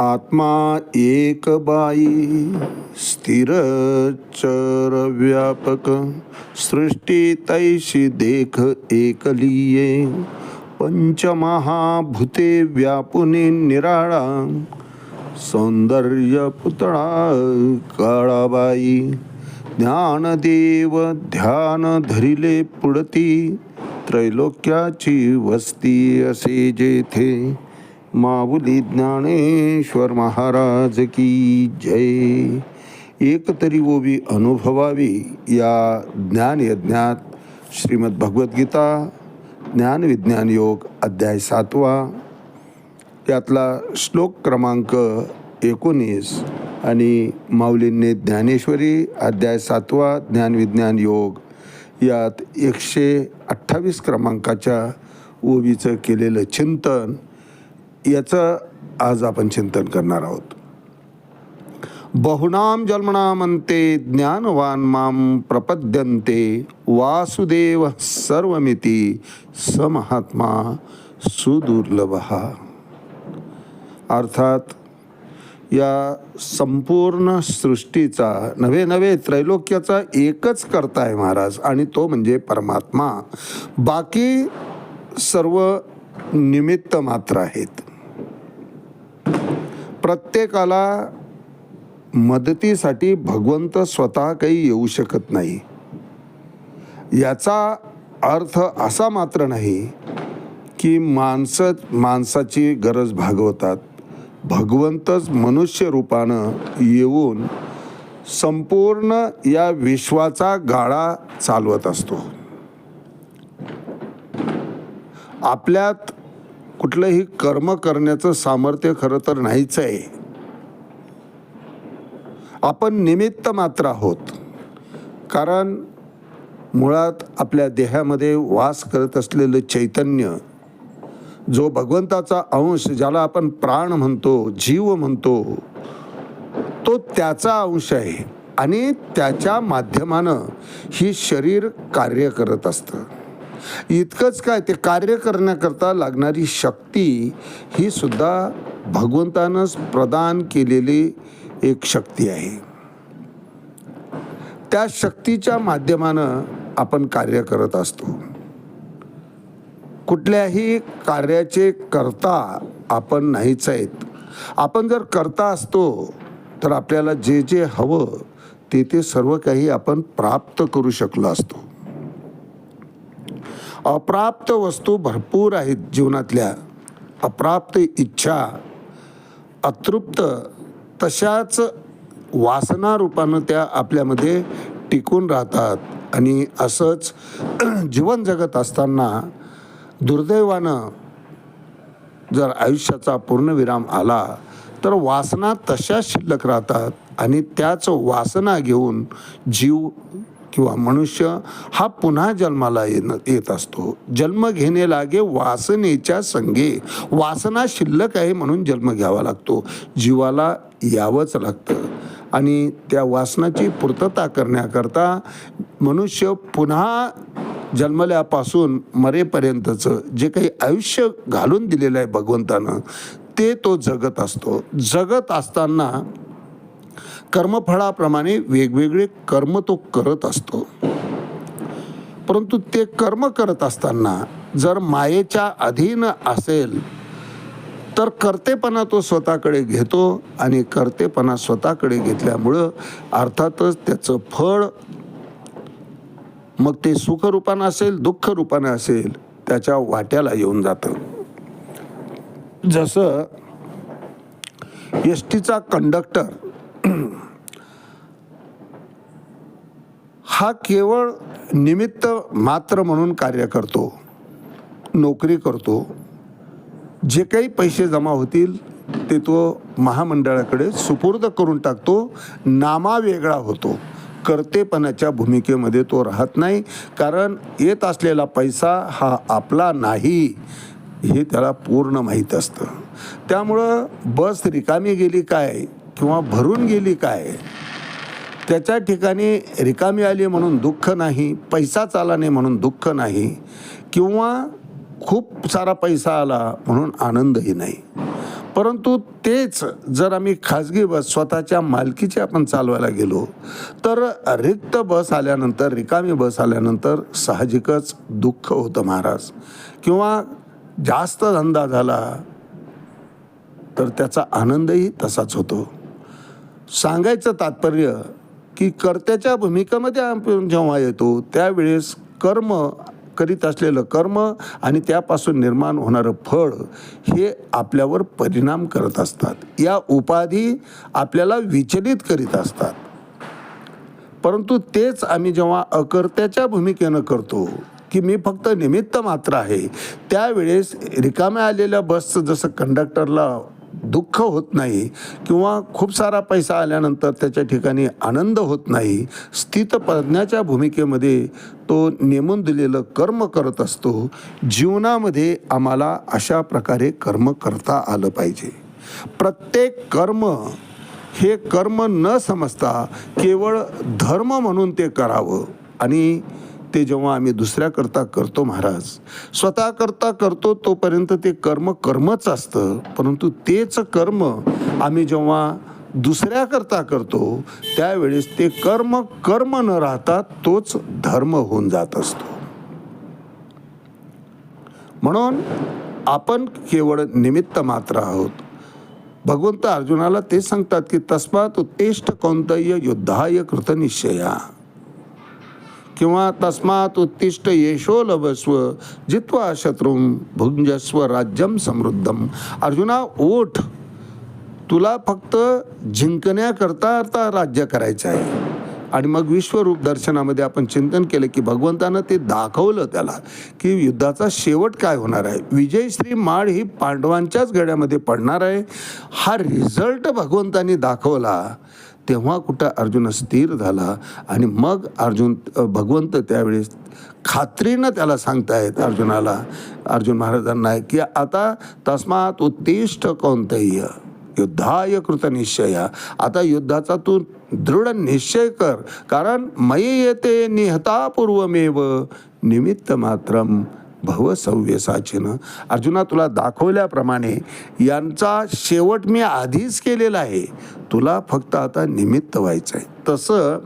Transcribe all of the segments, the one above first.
आत्मा एक बाई स्थिर चर व्यापक सृष्टी तैशी देख एकलिये पंचमहाभूते व्यापुने निराळा. सौंदर्य पुतळा काळाबाई ज्ञानदेव ध्यान धरिले पुढती त्रैलोक्याची वस्ती असे जेथे. माऊली ज्ञानेश्वर महाराज की जय। एकतरी ओवी अनुभवावी या ज्ञानयज्ञात श्रीमद भगवद्गीता ज्ञानविज्ञान योग अध्याय सातवा। यातला श्लोक क्रमांक एकोणीस आणि माऊलींनी ज्ञानेश्वरी अध्याय सातवा ज्ञानविज्ञान योग यात एकशे अठ्ठावीस क्रमांकाच्या ओवीचं केलेलं चिंतन याचं आज आपण चिंतन करणार आहोत. बहुनाम जन्मनामंते ज्ञानवान माम प्रपद्यन्ते वासुदेव सर्वमिती समहात्मा सुदुर्लभ. अर्थात या संपूर्ण सृष्टीचा नवे नवे त्रैलोक्याचा एकच करता आहे महाराज आणि तो म्हणजे परमात्मा. बाकी सर्व निमित्त मात्र आहेत. प्रत्येकाला मदतीसाठी भगवंत स्वतः काही येऊ शकत नाही. याचा अर्थ असा मात्र नाही की माणसं माणसाची गरज भागवतात. भगवंतच मनुष्य रूपानं येऊन संपूर्ण या विश्वाचा गाळा चालवत असतो. आपल्यात कुठलंही कर्म करण्याचं सामर्थ्य खरं तर नाहीच आहे आपण निमित्त मात्र आहोत. कारण मुळात आपल्या देहामध्ये वास करत असलेलं चैतन्य जो भगवंताचा अंश ज्याला आपण प्राण म्हणतो जीव म्हणतो तो त्याचा अंश आहे. आणि त्याच्या माध्यमानं ही शरीर कार्य करत असतं. इतकंच काय ते कार्य करण्याकरता लागणारी शक्ती ही सुद्धा भगवंतानंच प्रदान केलेली एक शक्ती आहे. त्या शक्तीच्या माध्यमानं आपण कार्य करत असतो. कुठल्याही कार्याचे करता आपण नाहीच आहेत. आपण जर करता असतो तर आपल्याला जे जे हवं ते ते सर्व काही आपण प्राप्त करू शकलो असतो. अप्राप्त वस्तू भरपूर आहेत जीवनातल्या. अप्राप्त इच्छा अतृप्त तशाच वासना रूपानं त्या आपल्यामध्ये टिकून राहतात. आणि असंच जीवन जगत असताना दुर्दैवानं जर आयुष्याचा पूर्णविराम आला तर वासना तशाच शिल्लक राहतात. आणि त्याच वासना घेऊन जीव किंवा मनुष्य हा पुन्हा जन्माला येणं येत असतो. जन्म घेणे लागे वासनेच्या संगे वासना शिल्लक आहे म्हणून जन्म घ्यावा लागतो. जीवाला यावंच लागतं. आणि त्या वासनाची पूर्तता करण्याकरता मनुष्य पुन्हा जन्मल्यापासून मरेपर्यंतचं जे काही आयुष्य घालून दिलेलं आहे भगवंतानं ते तो जगत असतो. जगत असताना कर्मफळाप्रमाणे वेगवेगळे कर्म तो करत असतो. परंतु ते कर्म करत असताना जर मायेच्या अधीन असेल तर कर्तेपणा तो स्वतःकडे घेतो आणि कर्तेपणा स्वतःकडे घेतल्यामुळं अर्थातच त्याचं फळ मग ते सुखरूपानं असेल दुःख रूपानं असेल त्याच्या वाट्याला येऊन जातं. जसं एस टीचा कंडक्टर हा केवळ निमित्त मात्र म्हणून कार्य करतो नोकरी करतो जे काही पैसे जमा होतील ते तो महामंडळाकडे सुपूर्द करून टाकतो नामा वेगळा होतो. कर्तेपणाच्या भूमिकेमध्ये तो राहत नाही कारण येत असलेला पैसा हा आपला नाही हे त्याला पूर्ण माहीत असतं. त्यामुळं बस रिकामी गेली काय किंवा भरून गेली काय त्याच्या ठिकाणी रिकामी आली म्हणून दुःख नाही पैसा आला नाही म्हणून दुःख नाही किंवा खूप सारा पैसा आला म्हणून आनंदही नाही. परंतु तेच जर आम्ही खाजगी बस स्वतःच्या मालकीची आपण चालवायला गेलो तर रिक्त बस आल्यानंतर रिकामी बस आल्यानंतर साहजिकच दुःख होतं महाराज. किंवा जास्त धंदा झाला तर त्याचा आनंदही तसाच होतो. सांगायचं तात्पर्य की कर्त्याच्या भूमिकेमध्ये आपण जेव्हा येतो त्यावेळेस कर्म करीत असलेलं कर्म आणि त्यापासून निर्माण होणारं फळ हे आपल्यावर परिणाम करत असतात. या उपाधी आपल्याला विचलित करीत असतात. परंतु तेच आम्ही जेव्हा अकर्त्याच्या भूमिकेनं करतो की मी फक्त निमित्त मात्र आहे त्यावेळेस रिकाम्या आलेल्या बसचं जसं कंडक्टरला दुःख होत नाही किंवा खूप सारा पैसा आल्यानंतर त्याच्या ठिकाणी आनंद होत नाही स्थितप्रज्ञाच्या भूमिकेमध्ये तो नेमून दिलेलं कर्म करत असतो. जीवनामध्ये आम्हाला अशा प्रकारे कर्म करता आलं पाहिजे. प्रत्येक कर्म हे कर्म न समजता केवळ धर्म म्हणून ते करावं आणि ते जेव्हा आम्ही दुसऱ्याकरता करतो महाराज स्वतःकरता करतो तोपर्यंत ते कर्म कर्मच असतं. परंतु तेच कर्म आम्ही जेव्हा दुसऱ्याकरता करतो त्यावेळेस ते कर्म कर्म न राहता तोच धर्म होऊन जात असतो. म्हणून आपण केवळ निमित्त मात्र आहोत. भगवंत अर्जुनाला ते सांगतात की तस्मात उत्तेष्ट कौंतय्य युद्धाय कृतनिश्चया. किंवा तस्मात उत्तिष्ठ येशो लभस्व जित्वा शत्रुम भुंजस्व राज्यम समृद्धम। अर्जुना ओठ तुला फक्त जिंकण्याकरता आता राज्य करायचं आहे. आणि मग विश्वरूप दर्शनामध्ये आपण चिंतन केलं की भगवंतानं ते दाखवलं त्याला की युद्धाचा शेवट काय होणार आहे. विजयश्री माळ ही पांडवांच्याच गड्यामध्ये पडणार आहे. हा रिझल्ट भगवंतानी दाखवला. तेव्हा कुठं अर्जुन स्थिर झाला आणि मग अर्जुन भगवंत त्यावेळेस खात्रीनं त्याला सांगतायत अर्जुनाला अर्जुन महाराजांना की आता तस्मात उत्तिष्ठ कोणतंही युद्धाय कृतनिश्चया आता युद्धाचा तू दृढ निश्चय कर कारण मयी येते निहतापूर्वमेव निमित्त मात्रम भव सव्यसाचीन अर्जुना तुला दाखवल्याप्रमाणे यांचा शेवट मी आधीच केलेला आहे. तुला फक्त आता निमित्त व्हायचं आहे तसं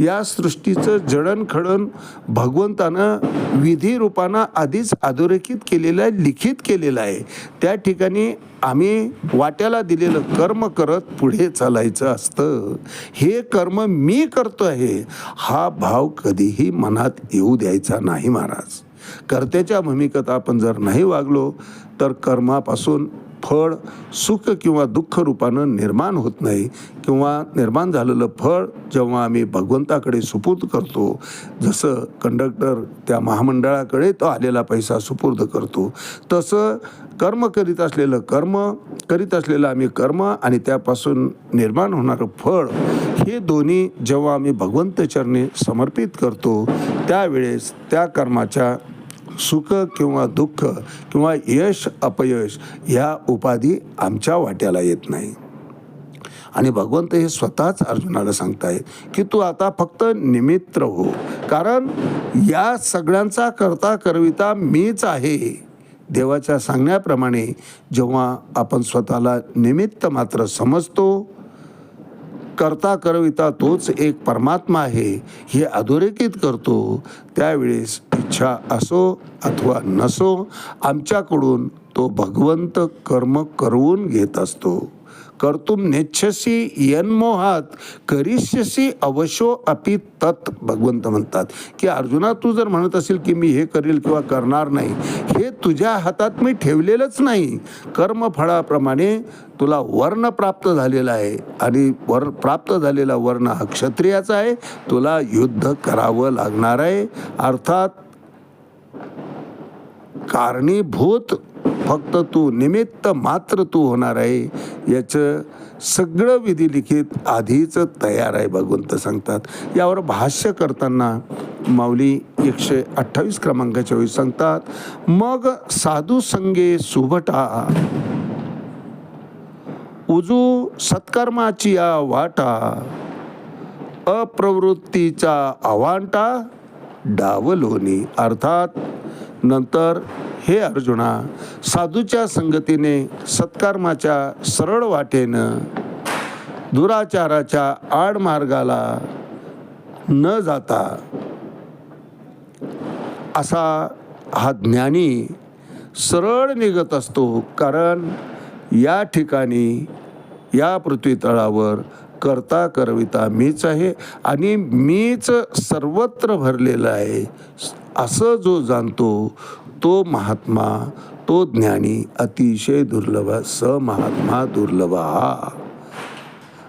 या सृष्टीचं जडणखडण भगवंतानं विधी रूपानं आधीच अधोरेखित केलेलं आहे लिखित केलेलं आहे. त्या ठिकाणी आम्ही वाट्याला दिलेलं कर्म करत पुढे चालायचं असतं. हे कर्म मी करतो आहे हा भाव कधीही मनात येऊ द्यायचा नाही महाराज. कर्त्याच्या भूमिकेत आपण जर नाही वागलो तर कर्मापासून फळ सुख किंवा दुःख रूपानं निर्माण होत नाही. किंवा निर्माण झालेलं फळ जेव्हा आम्ही भगवंताकडे सुपूर्द करतो जसं कंडक्टर त्या महामंडळाकडे तो आलेला पैसा सुपूर्द करतो तसं कर्म करीत असलेलं कर्म करीत असलेलं आम्ही कर्म आणि त्यापासून निर्माण होणारं फळ हे दोन्ही जेव्हा आम्ही भगवंत चरणी समर्पित करतो त्यावेळेस त्या कर्माच्या सुख किंवा दुःख किंवा यश अपयश ह्या उपाधी आमच्या वाट्याला येत नाही. आणि भगवंत हे स्वतःच अर्जुनाला सांगतायत की तू आता फक्त निमित्त हो. कारण या सगळ्यांचा करता करविता मीच आहे. देवाच्या सांगण्याप्रमाणे जेव्हा आपण स्वतःला निमित्त मात्र समजतो करता करविता तोच एक परमात्मा आहे हे अधोरेखित करतो. त्यावेळेस इच्छा असो अथवा नसो आमच्याकडून तो भगवंत कर्म करवून घेत असतो. कर्तुम नेच्छसी यन्मोहात करिष्यसी अवशो अपि तत् भगवंत म्हणतात. की अर्जुना तू जर म्हणत असेल की मी हे करेल किंवा करणार नाही हे तुझ्या हातात मी ठेवलेलंच नाही. कर्मफळाप्रमाणे तुला वर्ण प्राप्त झालेला आहे आणि वर प्राप्त झालेला वर्ण हा क्षत्रियाचा आहे. तुला युद्ध करावं लागणार आहे. अर्थात कारणीभूत फक्त तू निमित्त मात्र तू होणार आहे याचं सगळं विधी लिखित आधीच तयार आहे भगवंत सांगतात. यावर भाष्य करताना माऊली एकशे अठ्ठावीस क्रमांकाच्या वेळी सांगतात मग साधू संगे सुभटा उजू सत्कर्माची या वाटा अप्रवृत्तीचा अवांटा डावलोनी अर्थात नंतर हे अर्जुना साधूच्या संगतीने सत्कर्माच्या सरळ वाटेनं दुराचाराच्या आडमार्गाला न जाता असा हा ज्ञानी सरळ निघत असतो. कारण या ठिकाणी या पृथ्वीतळावर करता करविता मीच आहे आणि मीच सर्वत्र भरलेलं आहे. असं जो जाणतो तो महात्मा तो ज्ञानी अतिशय दुर्लभ स महात्मा दुर्लभ. हा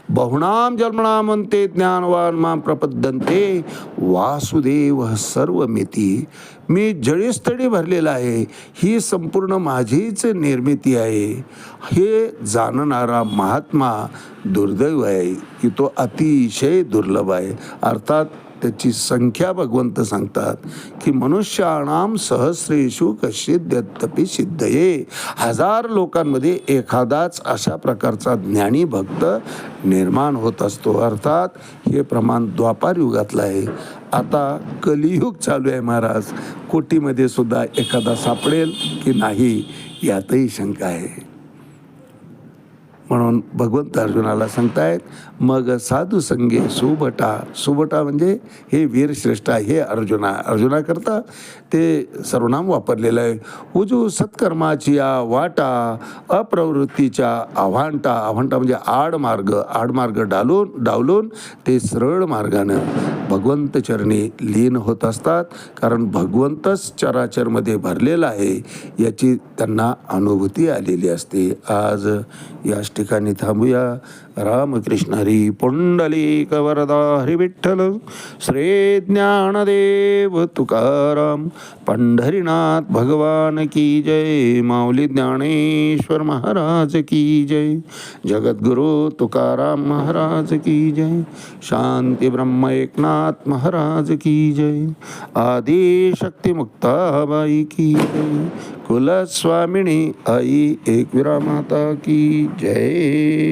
बहुणाम जन्मणामंते ज्ञानवान मा प्रपद्यंते वासुदेव सर्वमिती. मी जळीस्थळी भरलेला आहे ही संपूर्ण माझीच निर्मिती आहे. हे जाणणारा महात्मा दुर्दैव आहे की तो अतिशय दुर्लभ आहे. अर्थात त्याची संख्या भगवंत सांगतात की मनुष्याणाम सहस्रेषु कश्चिद्यपि सिद्धये. हजार लोकांमध्ये एखादाच अशा प्रकारचा ज्ञानी भक्त निर्माण होत असतो. अर्थात हे प्रमाण द्वापार युगातलं आहे. आता कलियुग चालू आहे महाराज. कोटीमध्ये सुद्धा एखादा सापडेल की नाही यातही शंका आहे. म्हणून भगवंत अर्जुनाला सांगतायत मग साधू संगे सुबटा सुबटा म्हणजे हे वीरश्रेष्ठ आहे हे अर्जुना अर्जुनाकरता ते सर्वनाम वापरलेलं आहे. उजू सत्कर्माची या वाटा अप्रवृत्तीच्या आव्हांटा आव्हांटा म्हणजे आडमार्ग आडमार्ग डालून डावलून ते सरळ मार्गानं भगवंत चरणी लीन होत असतात. कारण भगवंतच चराचरमध्ये भरलेला आहे याची त्यांना अनुभूती आलेली असते. आज या ठिकाणी थांबूया. रामकृष्ण हरी पुंडलिक वरदा हरी विठ्ठल श्री ज्ञानदेव तुकाराम पंढरीनाथ भगवान की जय माऊली ज्ञानेश्वर महाराज की जय जगद्गुरु तुकाराम महाराज की जय शांती ब्रह्म एकनाथ महाराज की जय आदि शक्ती मुक्ताबाई की जय कुलस्वामिनी आई एकविरा माता की जय।